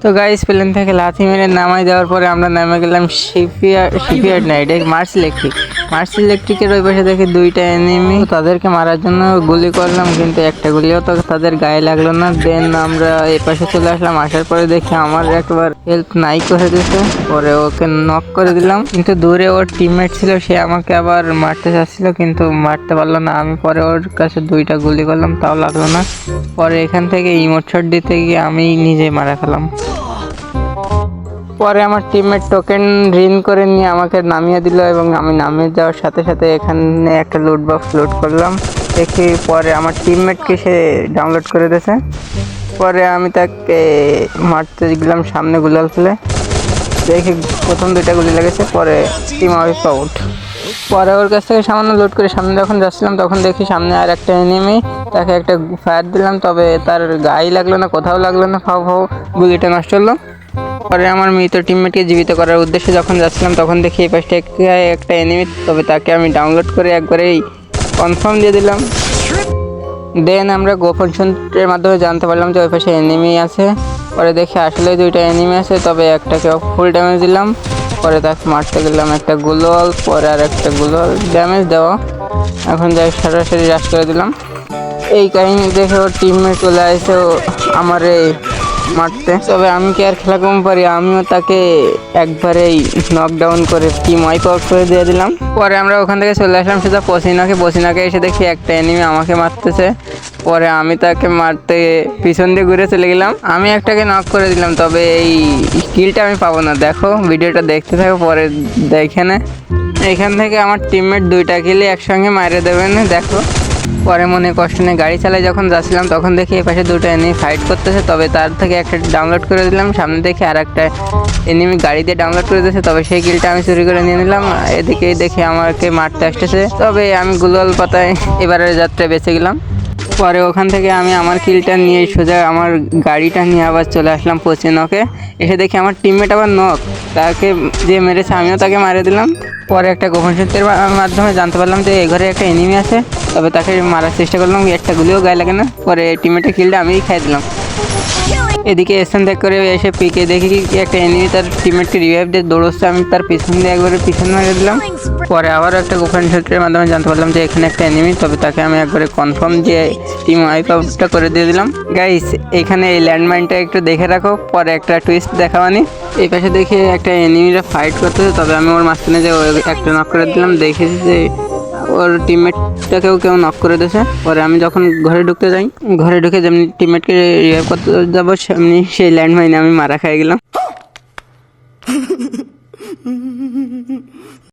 তো guys plane থেকে লাথি মেরে নামাই দেওয়ার পরে আমরা নেমে গেলাম শিপিয়ার শিপিয়ার্ড না এটা মার্চ ইলেকট্রিক মার্স ইলেকট্রিকের ওই পাশে দেখি দুইটা এনিমি তাদেরকে মারার জন্য গুলি করলাম, কিন্তু একটা গুলিও তো তাদের গায়ে লাগল না। দেন আমরা এই পাশে চলে আসলাম, আসার পরে দেখি আমার একবার হেল্প নাই করে দিয়েছে পরে ওকে নক করে দিলাম। কিন্তু দূরে ওর টিমমেট ছিল, সে আমাকে আবার মারতে চাচ্ছিল, কিন্তু মারতে পারল না। আমি পরে ওর কাছে দুইটা গুলি করলাম, তাও লাগল না। পরে এখান থেকে ইমোট শট দিতে গিয়ে আমি নিজে মারা খেলাম পরে আমার টিমমেট টোকেন রিন করে নিয়ে আমাকে নামিয়ে দিল এবং আমি নামিয়ে যাওয়ার সাথে সাথে এখানে একটা লুট বক্স লোড করলাম। দেখি পরে আমার টিমমেটকে সে ডাউনলোড করে দিয়েছে। পরে আমি তাকে মারতে গেলাম সামনে গুলাল ফেলে। দেখি প্রথম দুইটা গুলি লেগেছে, পরে টিম আউট আউট পরে ওর কাছ থেকে সামান্য লোড করে সামনে যখন যাচ্ছিলাম, তখন দেখি সামনে আর একটা এনিমি তাকে একটা ফায়ার দিলাম, তবে তার গায়ে লাগল না, কোথাও লাগল না, ফাও ফাও, গুলিটা নষ্ট হলো। পরে আমার মৃত টিমমেটকে জীবিত করার উদ্দেশ্যে যখন যাচ্ছিলাম, তখন দেখি এই পাশটা একটা- এনিমি তবে তাকে আমি ডাউনলোড করে একবারেই কনফার্ম দিয়ে দিলাম। দেন আমরা গোপন সূত্রের মাধ্যমে জানতে পারলাম যে ওই পাশে এনিমি আছে। পরে দেখি আসলে দুইটা এনিমি আছে, তবে একটাকে ফুল ড্যামেজ দিলাম। পরে তাকে মারতে গেলাম একটা গুলোয়াল পরে আর একটা গুলোয়াল ড্যামেজ দেওয়া। এখন যাই সরাসরি রাশ করে দিলাম। এই কাহিনী দেখে ওর টিমমেট চলে আসে আমার আমারে মারতে। তবে আমি কি আর খেলা কম পারি? আমিও তাকে একবারেই নকডাউন করে টিম ওয়াইপ আউট করে দিয়ে দিলাম। পরে আমরা ওখান থেকে চলে আসলাম সেটা পসিনাকে। পসিনাকে এসে দেখি একটা এনিমি আমাকে মারতেছে। পরে আমি তাকে মারতে পিছন দিয়ে ঘুরে চলে গেলাম। আমি একটাকে নক করে দিলাম, তবে এই স্কিলটা আমি পাবো না। দেখো, ভিডিওটা দেখতে থাকো, পরে দেখে এখান থেকে আমার টিমমেট দুইটা কিলে একসঙ্গে মারে দেবেন দেখো। পরে মনে কষ্ট নেই গাড়ি চালায় যখন যাচ্ছিলাম, তখন দেখি এই পাশে দুটো এনিমি ফাইট করতেছে। তবে তার থেকে একটা ডাউনলোড করে দিলাম। সামনে দেখে আর একটা এনিমি গাড়ি দিয়ে ডাউনলোড করে দিয়েছে। তবে সেই গিলটা আমি চুরি করে নিয়ে নিলাম। এদিকেই দেখে আমাকে মারতে আসতেছে। তবে আমি গুগল পাতায় এবারের যাত্রায় বেঁচে গেলাম। পরে ওখান থেকে আমি আমার কিলটা নিয়ে সোজা আমার গাড়িটা নিয়ে আবার চলে আসলাম পচে নখে। এসে দেখি আমার টিমমেট আবার নখ। তাকে যে মেরেছে আমিও তাকে মারে দিলাম। পরে একটা গোপন সূত্রের মাধ্যমে জানতে পারলাম যে এ ঘরে একটা এনিমি আছে। তবে তাকে মারার চেষ্টা করলাম, একটা গুলিও গায়ে লাগে না। পরে টিমমেটের কিলটা আমিই খাই দিলাম। এদিকে স্থান ত্যাগ করে এসে পিকে দেখি কি একটা এনিমি তার টিমমেটকে রিভাইভ দিয়ে দৌড়চ্ছে। আমি তার পিছন দিয়ে একবারে পিছন মেরে দিলাম। পরে আবারও একটা গোপন সূত্রের মাধ্যমে জানতে পারলাম যে এখানে একটা এনিমি তবে তাকে আমি একবারে কনফার্ম যে টিম ওয়াইপ আউটটা করে দিয়ে দিলাম। গাইস এখানে এই ল্যান্ডমাইনটা একটু দেখে রাখো, পরে একটা টুইস্ট দেখাবানি এই পাশে দেখে একটা এনিমিরা ফাইট করতেছে, তবে আমি ওর মাঝখানে যে একটা নক করে দিলাম দেখেছি যে ওর টিমমেটটাকেও কেউ নক করে দিয়েছে। পরে আমি যখন ঘরে ঢুকতে যাই, ঘরে ঢুকে যেমনি টিমমেটকে রিয়ার করতে যাব, সেমনি সেই ল্যান্ডমাইনে আমি মারা খেয়ে গেলাম।